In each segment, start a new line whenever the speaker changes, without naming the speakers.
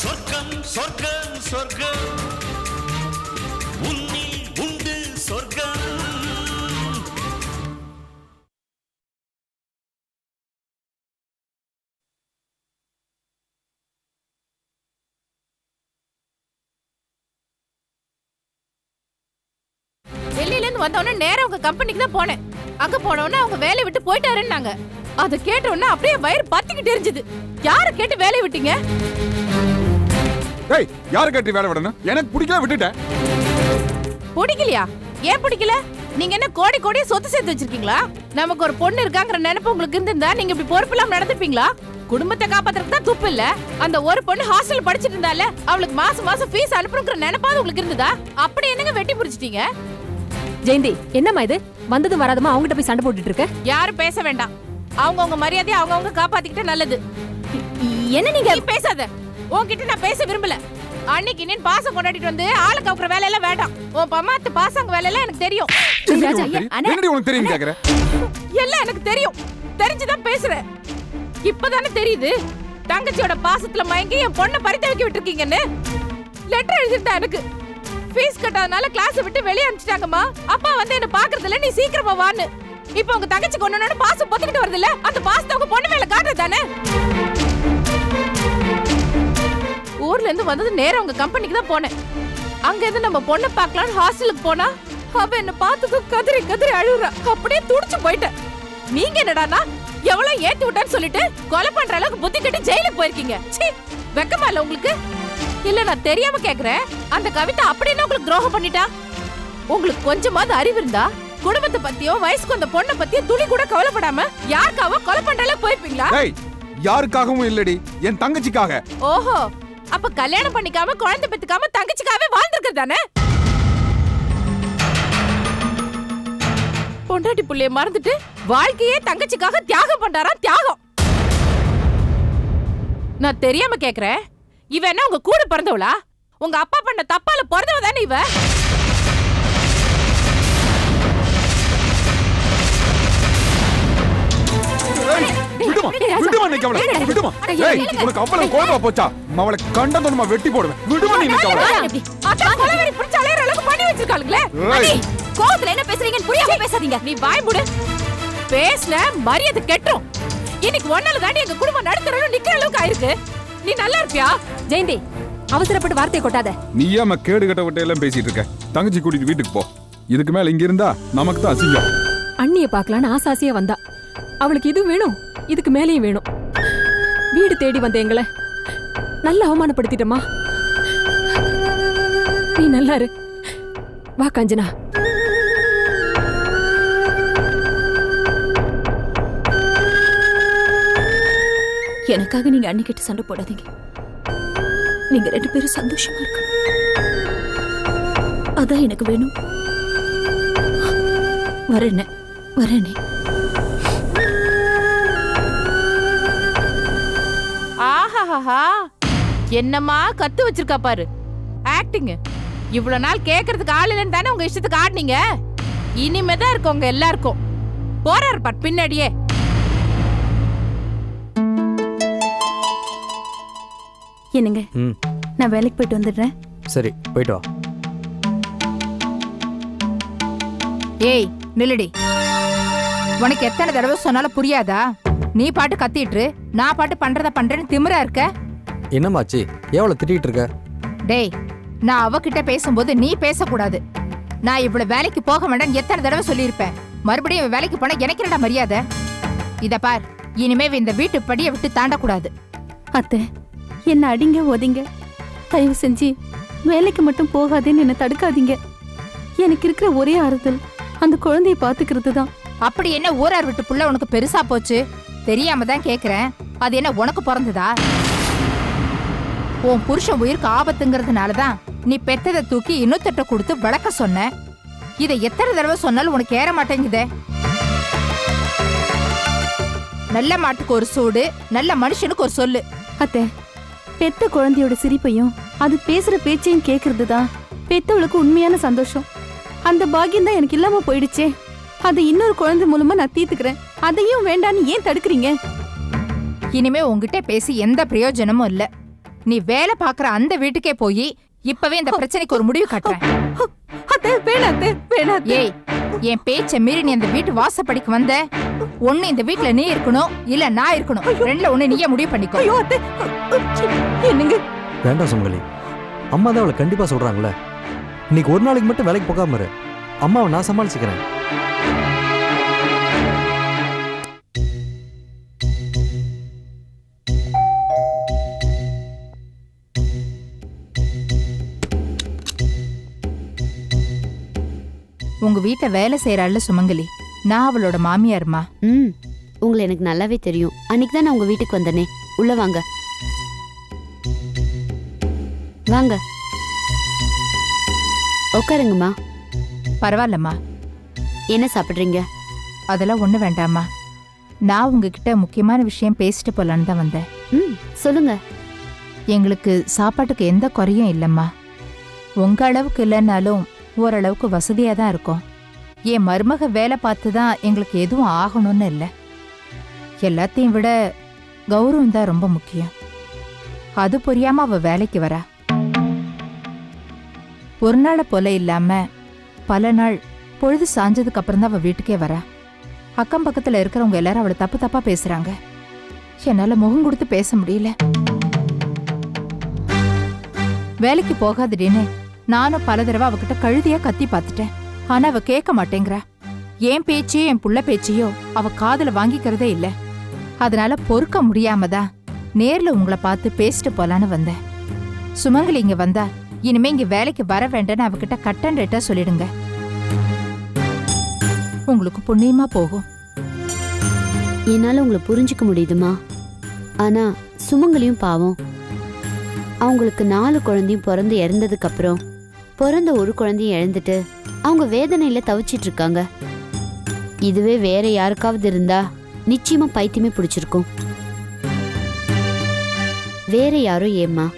சொர்க்கம் சொர்க்கம் சொர்க்கம். உன்னில் உண்டு சொர்க்கம்.
டெல்லியிலேருந்து வந்தவொடனே நேரா உங்க கம்பெனிக்கு தான் போனேன். அங்க போனவொடனே அவங்க வேலையை விட்டு போயிட்டாருன்னாங்க. அதை கேட்ட உடனே அப்படியே வயிறு பத்திக்கிட்டு எரிஞ்சுது யாரை கேட்டு வேலையை விட்டீங்க?
டேய் யாரு கேட்டு வேலை விடணும்? எனக்கு பிடிக்கல விட்டுட்டேன்.
பிடிக்கலையா? ஏன் பிடிக்கல? நீங்க என்ன கோடி கோடி சொத்து சேர்த்து வச்சிருக்கீங்களா? நமக்கு ஒரு பொண்ணு இருக்காங்கிற நினைப்பு உங்களுக்கு இருந்திருந்தா நீங்க இப்படி பொறுப்பில்லாம நடந்துப்பீங்களா? குடும்பத்தை காப்பாத்துறதுக்கு தான் துப்பு இல்ல. அந்த ஒரு பொண்ணு ஹாஸ்டல் படிச்சிட்டு இருந்தால அவளுக்கு மாசம் மாசம் ஃபீஸ் அனுப்புறங்கிற நினைப்பாவது உங்களுக்கு இருந்ததா? அப்படி என்னங்க வெட்டி புடிச்சிட்டீங்க?
ஜெயந்தி என்னம்மா இது? வந்ததும் வராதமா அவங்ககிட்ட போய் சண்டை போட்டுட்டு இருக்க?
யாரும் பேச வேண்டாம். அவங்கவங்க மரியாதையை அவங்கவங்க காப்பாத்திக்கிட்டே நல்லது.
என்ன நீங்க
பேசாத. உன்கிட்ட நான் பேச விரும்பல. அன்னைக்கு நீ பாசம் கொண்டாடிட்டு வந்து ஆளு கவுக்குற வேலையெல்லாம் வேண்டாம். உன் பம்மாத்து பாசங்க வேலையெல்லாம் எனக்கு தெரியும்.
என்னடி உனக்கு
ஐயா,
தெரியும்? கேக்குற?
எல்லாம் எனக்கு தெரியும். தெரிஞ்சுதான் பேசுறேன். இப்பதானே தெரியுது. தங்கச்சியோட பாசத்துல மயங்கி என் பொண்ணை பறித்து வைக்க விட்டுருக்கீங்கன்னு. லெட்டர் எழுதிருந்தா எனக்கு. ஃபீஸ் கட்டாதனால கிளாஸ் விட்டு வெளியே அனுப்பிச்சிட்டாங்கம்மா. அப்பா வந்து என்ன பாக்குறது இல்ல நீ சீக்கிரமா வான்னு. இப்போ உங்க தங்கச்சி கொண்டு பாசம் பொத்துக்கிட்டு வருது இல்ல அந்த பாசத்தை உங்க பொண்ணு மேல காட்டுறது தானே இருந்து வந்தது நேரா உங்க கம்பெனிக்கு தான் போனேன். அங்க இருந்து நம்ம பொண்ணை பார்க்கலாம்னு ஹாஸ்டலுக்கு போனா அவ என்ன பார்த்ததும் கதறி கதறி அழுகுறா. அப்படியே துடிச்சு போயிட்டேன். நீங்க என்னடானா எவ்வளவு ஏத்தி விட்டான்னு சொல்லிட்டு கொலை பண்ற அளவுக்கு புத்தி கட்டி ஜெயிலுக்கு போயிருக்கீங்க. ச்சீ வெக்கமா இல்ல உங்களுக்கு? இல்ல நான் தெரியாம கேக்குறேன். அந்த கவிதா அப்படி என்ன உங்களுக்கு துரோகம் பண்ணிட்டா? உங்களுக்கு கொஞ்சமாவது அறிவு இருந்தா குடும்பத்தை பத்தியோ வயசுக்கு அந்த பொண்ணை பத்தியோ துளி கூட கவலைப்படாம யாருக்காவோ கொலை பண்ற அளவுக்கு போயிருப்பீங்களா?
யாருக்காகவும் இல்லடி. என் தங்கச்சிக்காக.
ஓஹோ அப்ப கல்யாணம் பண்ணிக்காம குழந்தை பெத்துக்காம தங்கச்சிக்காவே வாழ்ந்திருக்கிறது தானே? பொண்டாட்டி புள்ளைய மறந்துட்டு வாழ்க்கையே தங்கச்சிக்காக தியாகம் பண்றாராம் தியாகம்? நான் தெரியாம கேக்குறேன். இவ என்ன உங்க கூட பிறந்தவளா? உங்க அப்பா பண்ண தப்பால பிறந்தவ தானே இவ?
Hey! விடுமா விடுமா நீ கவலை விடுமா. ஏய் உனக்கு அவ்வளவு கோபமா போச்சா? அவளை கண்டதொன்னுமா வெட்டி போடுவேன். விடுமா நீ கவலை
அதான் கொலவெறி பிடிச்ச அலையற அளவுக்கு பண்ணி வச்சிருக்காளுங்களே.
ஏய்.
கோவத்துல என்ன பேசுறீங்கன்னு புரியாம பேசாதீங்க. நீ வாய் மூடு. பேசுன மரியாதை கெட்டுரும். இன்னைக்கு ஒன்னால தாண்டி எங்க குடும்பம் நடத்துறோம் நிக்கிற அளவுக்கு ஆயிருக்கு. நீ நல்லா இருப்பியா?
ஜெயந்தி அவசரப்பட்டு வார்த்தையை கொட்டாத.
நீ ஏமா கேடு கட்ட விட்ட எல்லாம் பேசிட்டு இருக்க? தங்கச்சி கூட்டிட்டு வீட்டுக்கு போ. இதுக்கு மேல இங்க இருந்தா நமக்கு தான் அசிங்கம்.
அண்ணிய பார்க்கலான்னு ஆசாசியா வந்தா. அவளுக்கு இது வேணும். இதுக்கு மேலேயும் வேணும். வீடு தேடி வந்த எங்களை நல்லா அவமானப்படுத்திட்டமா நீ நல்லா இரு. வா காஞ்சனா.
எனக்காக நீங்க அன்னிக்கிட்டு சண்டை போடாதீங்க. நீங்க ரெண்டு பேரும் சந்தோஷமா இருக்கணும் அதான் எனக்கு வேணும். வரேனே வரேனே
ஆஹாஹா என்னம்மா கத்து வச்சிருக்கா பாரு. ஆக்டிங் இவ்வளவு நாள் கேக்குறதுக்கு ஆள் இல்லைன்னு தானே உங்க இஷ்டத்துக்கு ஆடினீங்க? இனிமே தான் இருக்கு உங்க எல்லாருக்கும். போறாரு பார் பின்னாடியே.
என்னங்க? நான் வேலைக்கு போயிட்டு வந்துடுறேன்.
சரி போயிட்டு வா.
ஏய் நில்லுடி. உனக்கு எத்தனை தடவை சொன்னாலும் புரியாதா? நீ பாட்டு கத்திட்டு நான் பாட்டு பண்றத பண்றேன்னு திமிரா இருக்க?
என்னம்மாச்சு? எவ்வளோ திட்டிகிட்டு இருக்க?
டேய் நான் அவகிட்ட பேசும்போது நீ பேசக்கூடாது. நான் இவ்வளவு வேலைக்கு போக வேண்டாம் எத்தனை தடவை சொல்லியிருப்பேன். மறுபடியும் வேலைக்கு போனா எனக்கு என்னடா மரியாதை? இத பார் இனிமே இந்த வீட்டு படியை விட்டு தாண்டக்கூடாது.
அத்தை என்ன அடிங்க ஒதிங்க தயவு செஞ்சு வேலைக்கு மட்டும் போகாதேன்னு என்ன தடுக்காதீங்க. எனக்கு இருக்கிற ஒரே ஆறுதல் அந்த குழந்தைய பாத்துக்கிறது தான்
அப்படி என்ன ஊரார் விட்டு புள்ள உனக்கு பெருசா போச்சு? தெரியாம தான் கேக்குறேன். அது என்ன உனக்கு பிறந்ததா? உன் புருஷன் உயிருக்கு ஆபத்துங்கிறதுனால தான் நீ பெத்ததை தூக்கி இன்னொருத்தட்ட கொடுத்து விளக்க சொன்ன. இதை எத்தனை தடவை சொன்னாலும் உனக்கு ஏற மாட்டேங்குதே. நல்ல மாட்டுக்கு ஒரு சூடு நல்ல மனுஷனுக்கு ஒரு சொல்லு.
அத்தை பெத்த குழந்தையோட சிரிப்பையும் அது பேசுற பேச்சையும் கேக்குறது தான் பெத்தவளுக்கு உண்மையான சந்தோஷம். அந்த பாக்கியம் தான் எனக்கு இல்லாம போயிடுச்சே. அதை இன்னொரு குழந்தை மூலமா நான் தீர்த்துக்கிறேன். அதையும் வேண்டான்னு ஏன் தடுக்கிறீங்க?
இனிமே உன்கிட்ட பேசி எந்த பிரயோஜனமும் இல்ல. நீ வேலை பாக்குற அந்த வீட்டுக்கே போய் இப்பவே இந்த பிரச்சனைக்கு ஒரு முடிவு கட்டுறேன்.
அத்தை வேணாம் அத்தை.
ஏய் என் பேச்ச மீறி நீ அந்த வீட்டு வாசப்படிக்கு வந்த? ஒண்ணு இந்த வீட்ல நீ இருக்கணும் இல்ல நான் இருக்கணும். ரெண்டுல ஒண்ணு நீயே முடிவு பண்ணிக்கோ.
ஐயோ அத்தை. என்னங்க?
வேண்டாம் சுமங்கலி. அம்மா தான் அவளை கண்டிப்பா சொல்றாங்களே இன்னைக்கு ஒரு நாளைக்கு மட்டும் வேலைக்கு போகாம இரு. அம்மாவை நான் சமாளிச்சுக்கிறேன்.
உங்க வீட்ல வேலை செய்யறாள்ல சுமங்கலி. நான் அவளோட மாமியார்மா.
ம் உங்களை எனக்கு நல்லாவே தெரியும். அன்னைக்கு தான் நான் உங்க வீட்டுக்கு வந்தனே. உள்ள வாங்க. வாங்க. உட்காருங்கம்மா.
பரவாயில்லம்மா.
என்ன சாப்பிடுறீங்க?
அதெல்லாம் ஒண்ணு வேண்டாம்மா. நான் உங்ககிட்ட முக்கியமான விஷயம் பேசிட்டு போலான்னு தான் வந்தேன்.
ம் சொல்லுங்க.
எங்களுக்கு சாப்பாட்டுக்கு எந்த குறையும் இல்லைம்மா. உங்க அளவுக்கு இல்லைன்னாலும் ஓரளவுக்கு வசதியாக தான் இருக்கும். என் மருமக வேலை பார்த்து தான் எங்களுக்கு எதுவும் ஆகணும்னு இல்லை. எல்லாத்தையும் விட கௌரவம் தான் ரொம்ப முக்கியம். அது புரியாம அவ வேலைக்கு வரா. ஒரு நாளை போல இல்லாம பல நாள் பொழுது சாஞ்சதுக்கு அப்புறம் தான் அவ வீட்டுக்கே வரா. அக்கம் பக்கத்துல இருக்கிறவங்க எல்லாரும் அவளை தப்பு தப்பா பேசுறாங்க. என்னால முகம் கொடுத்து பேச முடியல. வேலைக்கு போகாதடின்னு நானும் பல தடவை அவகிட்ட கழுதிய கத்தி பார்த்துட்டேன். ஆனா அவ கேட்க மாட்டேங்கிறா. என் பேச்சையோ என் புள்ள பேச்சையோ அவ காதல வாங்கிக்கிறதே இல்ல. அதனால பொறுக்க முடியாம தான் நேர்ல உங்களை பார்த்து பேசிட்டு போலான்னு வந்தேன். சுமங்கலி இங்க வந்தா இனிமே இங்க வேலைக்கு வர வேண்டாம்னு அவகிட்ட கட்டன் ரேட்டா சொல்லிடுங்க. உங்களுக்கு புண்ணியமா போகும்.
என்னால உங்களை புரிஞ்சுக்க முடியுதுமா? ஆனா சுமங்கலியும் பாவம். அவங்களுக்கு நாலு குழந்தையும் பிறந்து இறந்ததுக்கு அப்புறம் பிறந்த ஒரு குழந்தையும் இழந்துட்டு அவங்க வேதனையில தவிச்சிட்டு இருக்காங்க. இதுவே வேற யாருக்காவது இருந்தா நிச்சயமா பைத்தியமே பிடிச்சிருக்கும். வேற யாரும் ஏம்மா?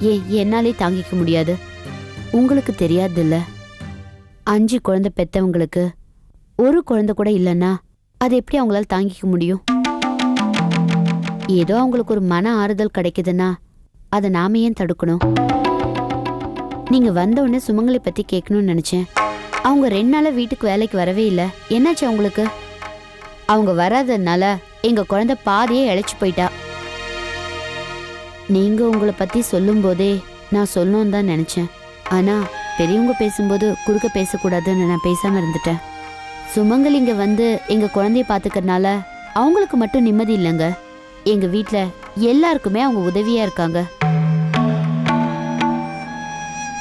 ஏன் என்னாலே தாங்கிக்க முடியாது. உங்களுக்கு தெரியாதுல்ல. அஞ்சு குழந்தை பெத்தவங்களுக்கு ஒரு குழந்தை கூட இல்லைன்னா அது எப்படி அவங்களால தாங்கிக்க முடியும்? ஏதோ அவங்களுக்கு ஒரு மன ஆறுதல் கிடைக்குதுன்னா அதை நாம ஏன் தடுக்கணும்? நீங்க வந்தவொன்னே சுமங்களை பற்றி பத்தி கேட்கணும்னு நினைச்சேன். அவங்க ரெண்டு நாளாக வீட்டுக்கு வேலைக்கு வரவே இல்லை. என்னாச்சு அவங்களுக்கு? அவங்க வராததுனால எங்க குழந்தை பாதியே இழைச்சு போயிட்டா. நீங்க உங்களை பத்தி சொல்லும்போதே நான் சொல்லணும்னு தான் நினைச்சேன். ஆனா பெரியவங்க பேசும்போது குறுக்க பேசக்கூடாதுன்னு நான் பேசாம இருந்துட்டேன். சுமங்கல் இங்க வந்து எங்க குழந்தைய பாத்துக்கறனால அவங்களுக்கு மட்டும் நிம்மதி இல்லைங்க. எங்க வீட்டில் எல்லாருக்குமே அவங்க உதவியா இருக்காங்க.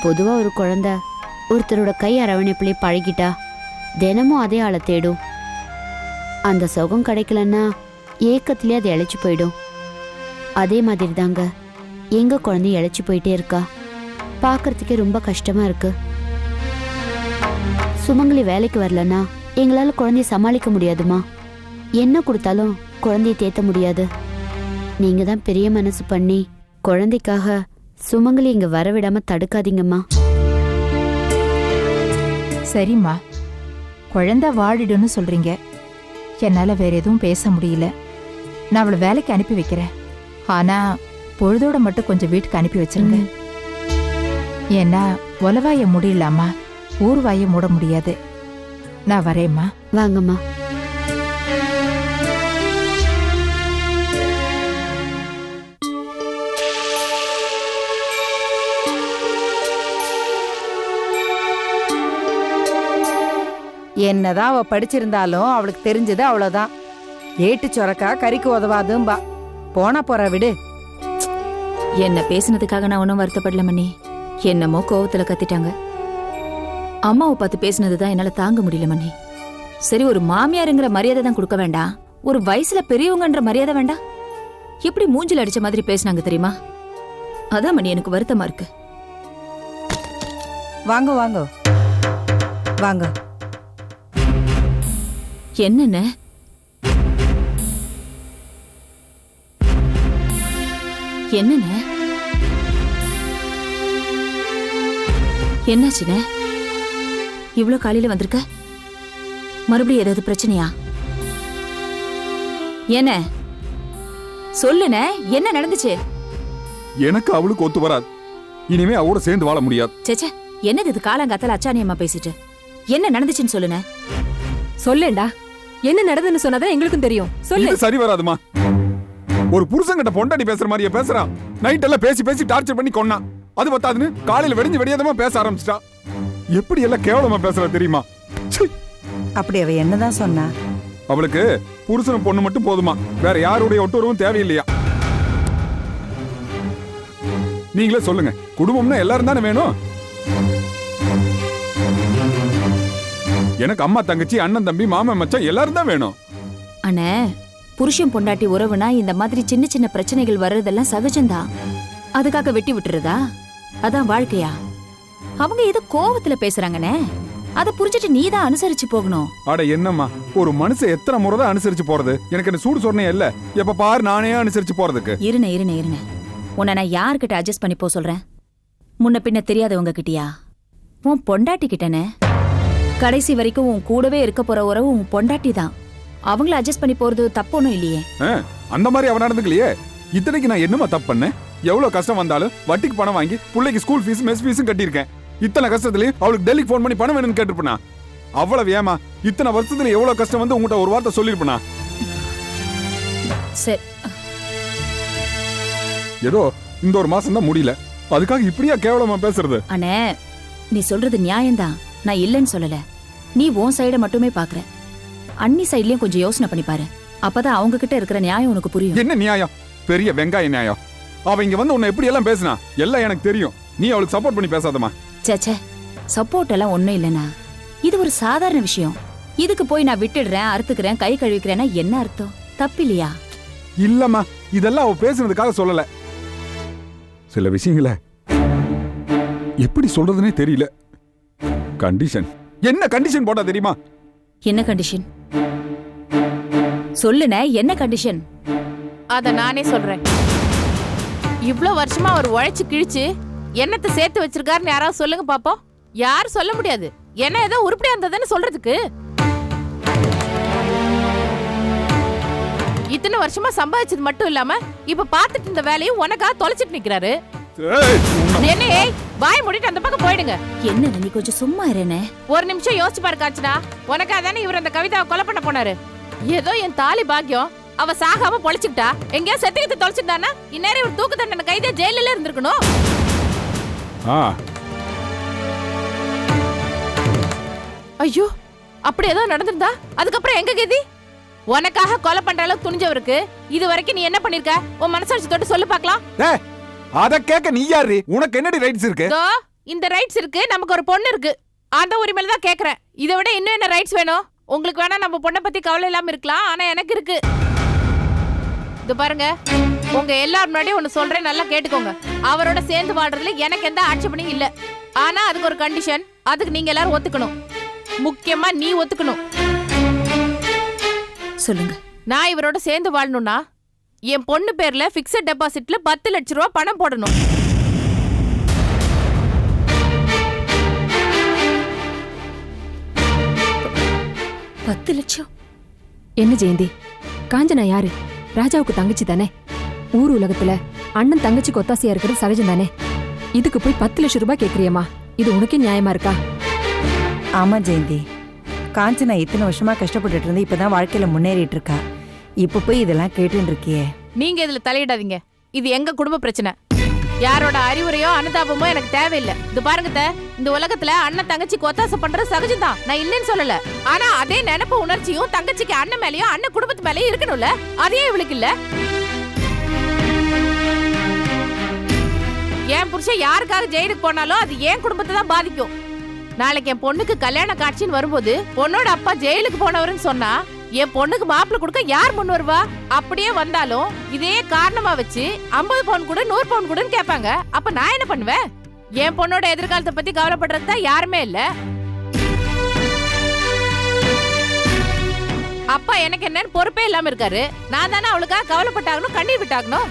பொதுவா ஒரு குழந்தை. ஒருத்தரோட கை அரவணைப்பிலே பழகிட்டா தினமும் அதே ஆளை தேடும். அந்த சுகம் கிடைக்கலன்னா ஏக்கத்திலே அது இழைச்சி போயிடும். அதே மாதிரி தாங்க எங்க குழந்தை இழைச்சி போயிட்டே இருக்கா? பார்க்கறதுக்கே ரொம்ப கஷ்டமா இருக்கு. சுமங்கலி வேலைக்கு வரலன்னா எங்களால குழந்தைய சமாளிக்க முடியாதுமா? என்ன கொடுத்தாலும் குழந்தைய தேத்த முடியாது. நீங்க தான் பெரிய மனசு பண்ணி குழந்தைக்காக சுமங்கலி இங்க வரவிடாம தடுக்காதீங்கம்மா.
சரிம்மா. குழந்தை வாடிடுன்னு சொல்றீங்க. என்னால வேற எதுவும் பேச முடியல. நான் அவளை வேலைக்கு அனுப்பி வைக்கிறேன். ஆனா பொழுதோட மட்டும் கொஞ்சம் வீட்டுக்கு அனுப்பி வச்சிருங்க. ஏன்னா உலவாய முடியலாமா ஊர்வாய மூட முடியாது. நான் வரேம்மா.
வாங்கம்மா.
என்னதான் அவ படிச்சிருந்தாலும் அவளுக்கு தெரிஞ்சது அவ்வளவுதான். ஏட்டு சொரக்கா கறிக்கு உதவாதும்பா. போனா போறா விடு.
என்ன பேசுனதுக்காக நான் ஒன்றும் வருத்தப்படல மணி என்னமோ கோவத்துல கத்திட்டாங்க. அம்மாவை பார்த்து பேசுனது தான் என்னால தாங்க முடியல மணி சரி ஒரு மாமியாருங்கிற மரியாதை தான் கொடுக்க வேண்டாம் ஒரு வயசுல பெரியவங்கன்ற மரியாதை வேண்டாம் எப்படி மூஞ்சில அடிச்ச மாதிரி பேசுனாங்க தெரியுமா? அதான் மணி எனக்கு வருத்தமா இருக்கு.
வாங்க வாங்க. வாங்க.
என்னென்ன? என்னென்ன? என்னாச்சுண்ணே இவ்ளோ காலையில வந்திருக்க? மறுபடியும் ஏதாவது பிரச்சனையா? என்ன? சொல்லுண்ணே என்ன? நடந்துச்சு?
எனக்கு அவளுக்கு ஒத்து வராது. இனிமே அவளோட சேர்ந்து வாழ முடியாது.
சேச்சே என்னது இது காலங்காத்தால அச்சாணியம்மா பேசிட்டு? என்ன நடந்துச்சுன்னு சொல்லுன?
சொல்லேன்டா என்ன நடந்ததுன்னு சொன்னாதான் எங்களுக்கும் தெரியும். சொல்லு.
இது சரி வராதுமா. ஒரு புருஷன்கிட்ட பொண்டாட்டி பேசுற மாதிரியே பேசுறான் நைட் எல்லாம் பேசி பேசி டார்ச்சர் பண்ணி கொன்னான் அது பத்தாதுன்னு காலையில வெடிஞ்சு வெடியாதமா பேச ஆரம்பிச்சிட்டா. எப்படி எல்லாம் கேவலமா பேசுறா தெரியுமா? ச்சீ.
அப்படி அவ என்னதான் சொன்னா?
அவளுக்கு புருஷனும் பொண்ணு மட்டும் போதுமா. வேற யாருடைய ஒட்டுறவும் தேவையில்லையா? நீங்களே சொல்லுங்க. குடும்பம்னா எல்லாரும் தானே வேணும்? எனக்கு அம்மா தங்கச்சி அண்ணன் தம்பி மாமன் மச்சான் எல்லாரும் தான் வேணும்.
அண்ணே புருஷன் பொண்டாட்டி உறவுனா இந்த மாதிரி சின்ன சின்ன பிரச்சனைகள் வர்றதெல்லாம் சகஜம்தான். அதுக்காக வெட்டி விட்டுறதா? அதான் வாழ்க்கையா? அவங்க ஏதோ கோவத்துல பேசுறாங்கண்ணே. அதை புரிஞ்சுட்டு நீ தான் அனுசரிச்சு போகணும்.
அட என்னம்மா ஒரு மனுஷன் எத்தனை முறை தான் அனுசரிச்சு போறது? எனக்கு இந்த சூடு சொன்னே இல்ல. எப்ப பாரு நானே அனுசரிச்சு போறதுக்கு.
இருண்ணே இருண்ணே இருண்ணே. உன்னை நான் யார்கிட்ட அட்ஜஸ்ட் பண்ணி போக சொல்றேன்? முன்ன பின்ன தெரியாதவங்க கிட்டயா? உன் பொண்டாட்டி கிட்டனே? கடைசி வரைக்கும் உன் கூடவே இருக்க போற உறவு உன் பொண்டாட்டி தான். அவங்கள அட்ஜஸ்ட் பண்ணி போறது தப்பு ஒன்றும் இல்லையே.
அந்த மாதிரி அவன் நடந்துக்கலையே? இத்தனைக்கு நான் என்னமா தப்பு பண்ணேன்? எவ்வளவு கஷ்டம் வந்தாலும் வட்டிக்கு பணம் வாங்கி பிள்ளைக்கு ஸ்கூல் ஃபீஸ் மெஸ் ஃபீஸும் கட்டியிருக்கேன். இத்தனை கஷ்டத்துலயும் அவளுக்கு டெல்லிக்கு ஃபோன் பண்ணி பணம் வேணும்னு கேட்டிருப்பனா? அவ்வளவு ஏமா இத்தனை வருஷத்துல எவ்வளவு கஷ்டம் வந்து உங்ககிட்ட ஒரு வார்த்தை சொல்லிருப்பனா
சரி
ஏதோ இந்த ஒரு மாசம் தான் முடியல. அதுக்காக இப்படியா கேவலமா பேசுறது?
அண்ணே நீ சொல்றது நியாயம்தான். நான் இல்லைன்னு சொல்லல. நீ உன் சைட மட்டுமே பாக்குற. அண்ணி சைட்லயும் கொஞ்சம் யோசனை பண்ணி பாரு. அப்பதான் அவங்க கிட்ட இருக்கிற நியாயம் உனக்கு புரியும்.
என்ன நியாயம்? பெரிய வெங்காய நியாயம். அவ இங்க வந்து உன்னை எப்படி எல்லாம் பேசினா? எல்லாம் எனக்கு தெரியும். நீ அவளுக்கு சப்போர்ட் பண்ணி பேசாதமா
சேச்சே சப்போர்ட் எல்லாம் ஒண்ணும் இல்லைண்ணா. இது ஒரு சாதாரண விஷயம். இதுக்கு போய் நான் விட்டுடுறேன் அறுத்துக்கிறேன் கை கழுவிக்கிறேன்னா என்ன அர்த்தம்? தப்பில்லையா?
இல்லம்மா. இதெல்லாம் அவ பேசுனதுக்காக சொல்லல. சில விஷயங்களை எப்படி சொல்றதுனே தெரியல. கண்டிஷன் என்ன கண்டிஷன் போட்டா தெரியுமா?
என்ன கண்டிஷன் சொல்லுண்ணே என்ன கண்டிஷன்
அத நானே சொல்றேன். இவ்ளோ வருஷமா அவர் உழைச்சு கிழிச்சு என்னத்தை சேர்த்து வச்சிருக்காருன்னு யாராவது சொல்லுங்க பாப்போம். யாரும் சொல்ல முடியாது. என்ன ஏதோ உருப்படியா இருந்ததுன்னு சொல்றதுக்கு. இத்தனை வருஷமா சம்பாதிச்சது மட்டும் இல்லாம இப்ப பாத்துட்டு இந்த வேலையும் உனக்கா தொலைச்சிட்டு நிக்கிறாரு. என்ன ஏய் வாய் மூடிட்டு அந்த பக்கம் போயிடுங்க.
என்ன நீ கொஞ்சம் சும்மா இருண்ணே
ஒரு நிமிஷம் யோசிச்சு பாரு காஞ்சனா உனக்கா தானே இவர் அந்த கவிதாவை கொலை பண்ண போனாரு. ஏதோ என் தாலி பாக்கியம். அவ சாகாம பொழைச்சுக்கிட்டா. எங்கேயோ செத்துக்கிட்டு தொலைச்சிருந்தானா இந்நேரம் இவர் தூக்கு தண்டனை கைதே ஜெயில இருந்திருக்கணும்.
ஆ.
ஐயோ அப்படி ஏதோ நடந்திருந்தா? அதுக்கப்புறம் எங்க கதி உனக்காக கொலை பண்ற அளவுக்கு துணிஞ்சவருக்கு இது வரைக்கும் நீ என்ன பண்ணிருக்க? உன் மனசாட்சி தொட்டு சொல்லு பார்க்கலாம்.
ஏய், அத கேட்க நீ யாரு? உனக்கு என்னடி ரைட்ஸ் இருக்கு?
இந்த ரைட்ஸ் இருக்கு நமக்கு ஒரு பொண்ணு இருக்கு. அந்த உரிமையில தான் கேக்குறேன். இதை விட இன்னும் என்ன ரைட்ஸ் வேணும்? உங்களுக்கு வேணா நம்ம பொண்ணை பத்தி கவலை இல்லாம இருக்கலாம் ஆனா எனக்கு இருக்கு. இது பாருங்க உங்க எல்லாரும் முன்னாடியும் ஒண்ணு சொல்றேன் நல்லா கேட்டுக்கோங்க. அவரோட சேர்ந்து வாழ்றதுல எனக்கு எந்த ஆட்சேபனையும் இல்ல. ஆனா அதுக்கு ஒரு கண்டிஷன் அதுக்கு நீங்க எல்லாரும் ஒத்துக்கணும். முக்கியமா நீ ஒத்துக்கணும்.
சொல்லுங்க.
நான் இவரோட சேர்ந்து வாழணும்னா என் பொண்ணு பேர்ல பிக்சட் டெபாசிட்ல பத்து லட்ச ரூபா பணம் போடணும்.
பத்து லட்சம்?
என்ன ஜெயந்தி? காஞ்சனா யாரு? ராஜாவுக்கு தங்கச்சி தானே? ஊர் உலகத்துல அண்ணன் தங்கச்சிக்கு ஒத்தாசையா இருக்கிறது சகஜம் தானே? இதுக்கு போய் பத்து லட்சம் ரூபாய் கேக்குறியம்மா. இது உனக்கே நியாயமா இருக்கா?
ஆமா ஜெயந்தி. காஞ்சனா இத்தனை வருஷமா கஷ்டப்பட்டுட்டு இருந்து இப்பதான் வாழ்க்கையில முன்னேறிட்டு இருக்கா. இப்ப போய் இதெல்லாம் கேட்டுன்னு இருக்கியே
நீங்க இதுல தலையிடாதீங்க. இது எங்க குடும்ப பிரச்சனை. யாரோட அறிவுரையோ அனுதாபமோ எனக்கு தேவையில்லை. இது பாருங்க இந்த உலகத்துல அண்ணன் தங்கச்சிக்கு ஒத்தாசை பண்றது சகஜம்தான். நான் இல்லைன்னு சொல்லல. ஆனா அதே நினைப்பு உணர்ச்சியும் தங்கச்சிக்கு அண்ணன் மேலயோ அண்ணன் குடும்பத்து மேலயும் இருக்கணும்ல? அதே இவளுக்கு இல்ல. என் புருஷன் யாருக்காக ஜெயிலுக்கு போனாலும் அது என் குடும்பத்தை தான் பாதிக்கும். நாளைக்கு என் பொண்ணுக்கு கல்யாண காட்சின்னு வரும்போது பொண்ணோட அப்பா ஜெயிலுக்கு போனவருன்னு சொன்னா என் பொண்ணுக்கு மாப்பிள்ளை கொடுக்க யார் முன் வருவா? அப்படியே வந்தாலும் இதே காரணமா வச்சு ஐம்பது பவுன் கூட நூறு பவுன் கூடன்னு கேட்பாங்க. அப்ப நான் என்ன பண்ணுவேன்? என் பொண்ணோட எதிர்காலத்தை பத்தி கவலைப்படுறது தான் யாருமே இல்ல. அப்பா எனக்கு என்னன்னு பொறுப்பே இல்லாம இருக்காரு. நான் தானே அவளுக்காக கவலைப்பட்டாகணும் கண்ணீர் விட்டாகணும்?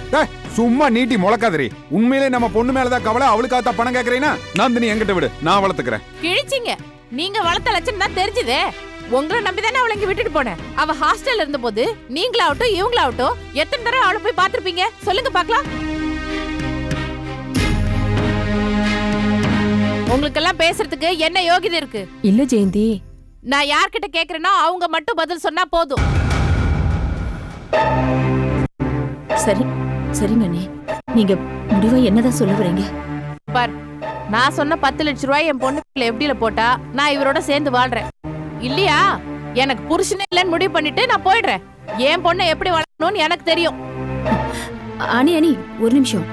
சும்மா நீட்டி முளக்காதரி உண்மையிலே நம்ம பொண்ணு மேலதான் கவலை அவளுக்காக தான் பணம் கேக்குறீனா நந்தினி என்கிட்ட விடு நான் வளர்த்துக்கிறேன்.
கிழிச்சிங்க. நீங்க வளர்த்த லட்சணம் தான் தெரிஞ்சுதே. உங்களை நம்பி தானே அவளை விட்டுட்டு போனேன். அவ ஹாஸ்டல்ல இருந்த போது நீங்களாகட்டும் இவங்களாகட்டும் எத்தனை தடவை அவளை போய் பார்த்துருப்பீங்க? சொல்லுங்க பார்க்கலாம். உங்களுக்கெல்லாம் பேசுறதுக்கு என்ன யோகிதை இருக்கு?
இல்ல ஜெயந்தி.
நான் யார்கிட்ட கேக்குறேனோ அவங்க மட்டும் பதில் சொன்னா போதும்.
சரி சரிங்க அண்ணே நீங்க முடிவா என்னதான் சொல்ல வரீங்க?
பார் நான் சொன்ன பத்து லட்ச ரூபாய் என் பொண்ணு எப்படியில போட்டா நான் இவரோட சேர்ந்து வாழ்றேன். இல்லையா? எனக்கு புருஷனே இல்லைன்னு முடிவு பண்ணிட்டு நான் போயிடுறேன். என் பொண்ணை எப்படி வளர்க்கணும்னு எனக்கு தெரியும்.
அணி அணி ஒரு நிமிஷம்.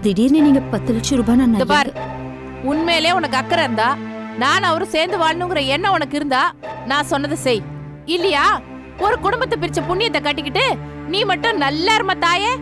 திடீர்னு நீங்க பத்து லட்சம் ரூபாய் நான்
பார். உண்மையிலே உனக்கு அக்கறை இருந்தா நான் அவரும் சேர்ந்து வாழணுங்கிற எண்ணம் உனக்கு இருந்தா நான் சொன்னதை செய். இல்லையா? ஒரு குடும்பத்தை பிரிச்ச புண்ணியத்தை கட்டிக்கிட்டு நீ மட்டும் நல்லா இரும தாயே.